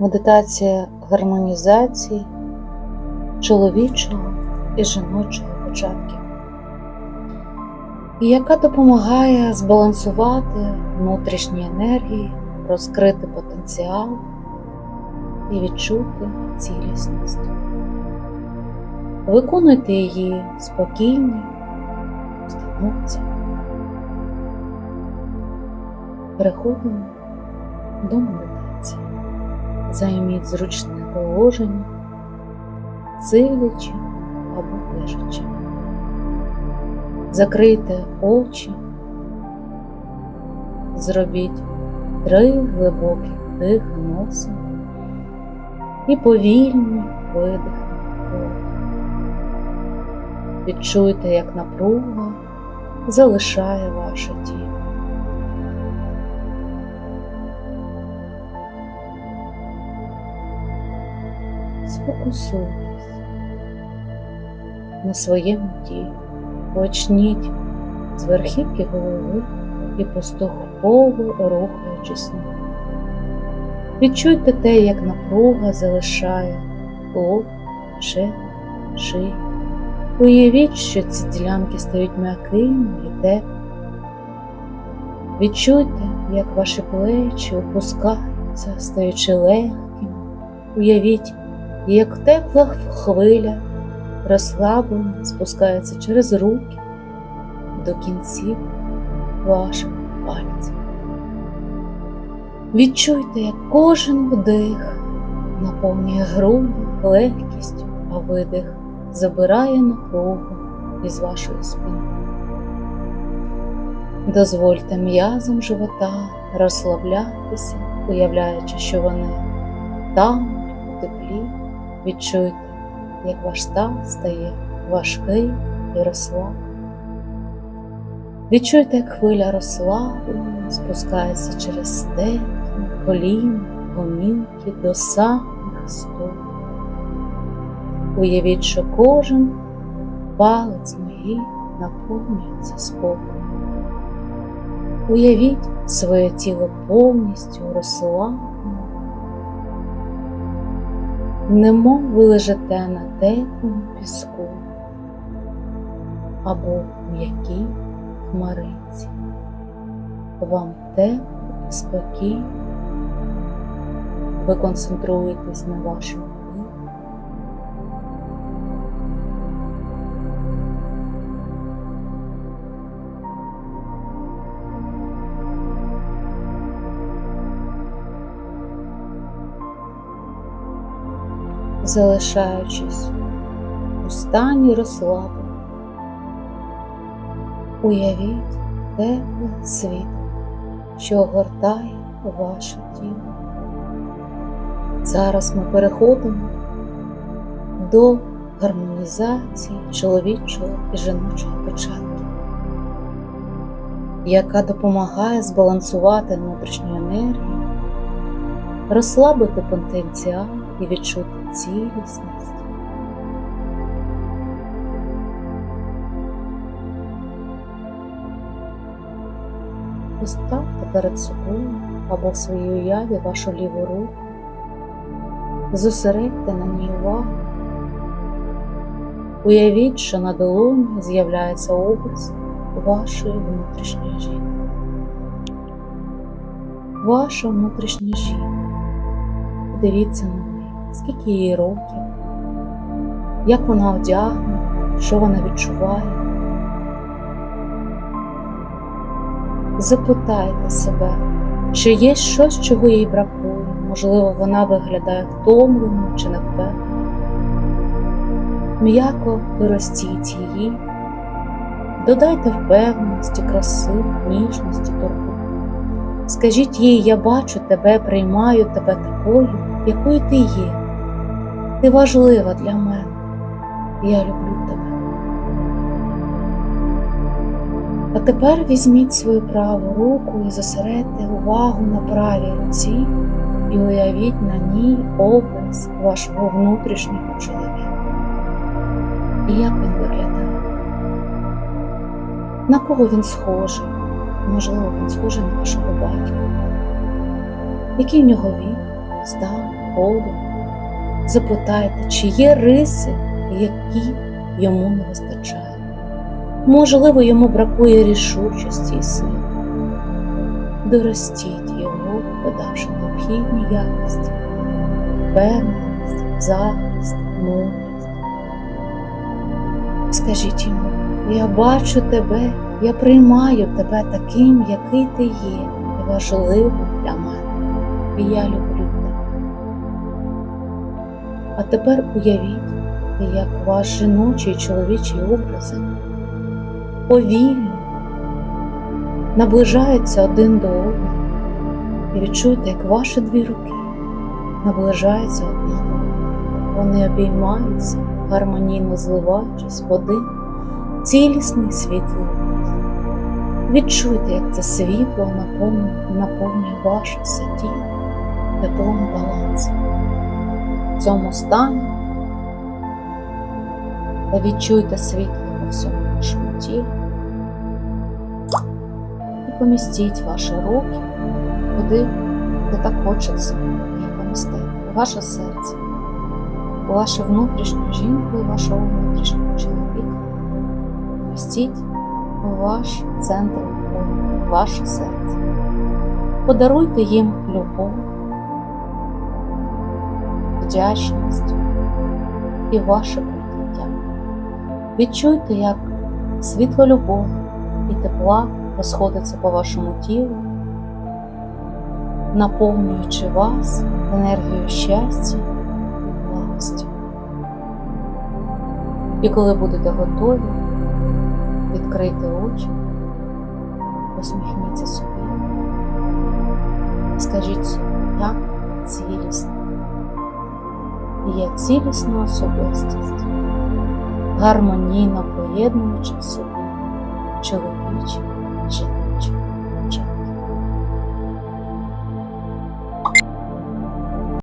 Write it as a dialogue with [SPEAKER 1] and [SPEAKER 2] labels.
[SPEAKER 1] медитація гармонізації чоловічого і жіночого початків, яка допомагає збалансувати внутрішні енергії, розкрити потенціал і відчути цілісність. Виконуйте її спокійно, установці. Переходимо до медитації. Займіть зручне положення, сидячи або лежачи. Закрийте очі, зробіть три глибокі вдихи носом і повільні видихи. Відчуйте, як напруга залишає ваше тіло. Сфокусуйтесь на своєму тілі, почніть з верхівки голови і поступово рухаючись вниз. Відчуйте те, як напруга залишає лоб, шею, шию. Уявіть, що ці ділянки стають м'якими і теплими. Відчуйте, як ваші плечі опускаються, стаючи легкими. Уявіть, як тепла хвиля розслаблення спускається через руки до кінців ваших пальців. Відчуйте, як кожен вдих наповнює груди легкістю, а видих забирає напругу із вашої спини. Дозвольте м'язам живота розслаблятися, уявляючи, що вони тануть у теплі. Відчуйте, як ваш стан стає важкий і розслаблений. Відчуйте, як хвиля розслаблення спускається через стегна, коліна, гомілки до самих стоп. Уявіть, що кожен палець ноги наповнюється спокоєм. Уявіть своє тіло повністю розслаблене, немов ви лежите на теплому піску або м'якій хмариці. Вам тепло і спокійно. Ви концентруєтесь на вашому залишаючись у стані розслаблення. Уявіть тепле світло, що огортає ваше тіло. Зараз ми переходимо до гармонізації чоловічого і жіночого початку, яка допомагає збалансувати внутрішню енергію, розслабити потенціал і відчути цілісність. Поставте перед собою або в своїй уяві вашу ліву руку, зосередьте на ній увагу. Уявіть, що на долоні з'являється образ вашої внутрішньої жінки. Ваша внутрішня жінка. Подивіться на скільки їй років, як вона одягнена, що вона відчуває. Запитайте себе, чи є щось, чого їй бракує, можливо, вона виглядає втомленою чи невпевненою. М'яко виростіть її, додайте впевненості, краси, ніжності, турботи. Скажіть їй, я бачу тебе, приймаю тебе такою, якою ти є. Ти важлива для мене. Я люблю тебе. А тепер візьміть свою праву руку і зосередьте увагу на правій руці і уявіть на ній образ вашого внутрішнього чоловіка. І як він виглядає? На кого він схожий? Можливо, він схожий на вашого батька. Який в нього вік, стан, подих. Запитайте, чи є риси, які йому не вистачає. Можливо, йому бракує рішучості і сили. Доростіть його, додавши необхідні якості, впевненість, захист, мудрість. Скажіть йому, я бачу тебе, я приймаю тебе таким, який ти є, і важливим для мене, і я люблю. А тепер уявіть, як ваш жіночий чоловічий образи повільно наближаються один до одного, і відчуйте, як ваші дві руки наближаються одна до. Вони обіймаються, гармонійно зливаючись в один цілісний світлий. Відчуйте, як це світло наповнює, наповнює ваше все тіло теплом балансу. Цьому стані та відчуйте світло во всьому вашому тілі і помістіть ваші руки туди, де так хочеться їх помістити, у ваше серце, у вашу внутрішню жінку і вашого внутрішнього чоловіка. Помістіть у ваш центр любові, ваше серце. Подаруйте їм любов, вдячність і ваше прийняття. Відчуйте, як світло любові і тепла розходиться по вашому тілу, наповнюючи вас енергією щастя і благості. І коли будете готові, відкрийте очі, посміхніться собі, скажіть собі, я цілісна. Я цілісна особистість, гармонійно поєднуючи в собі чоловічі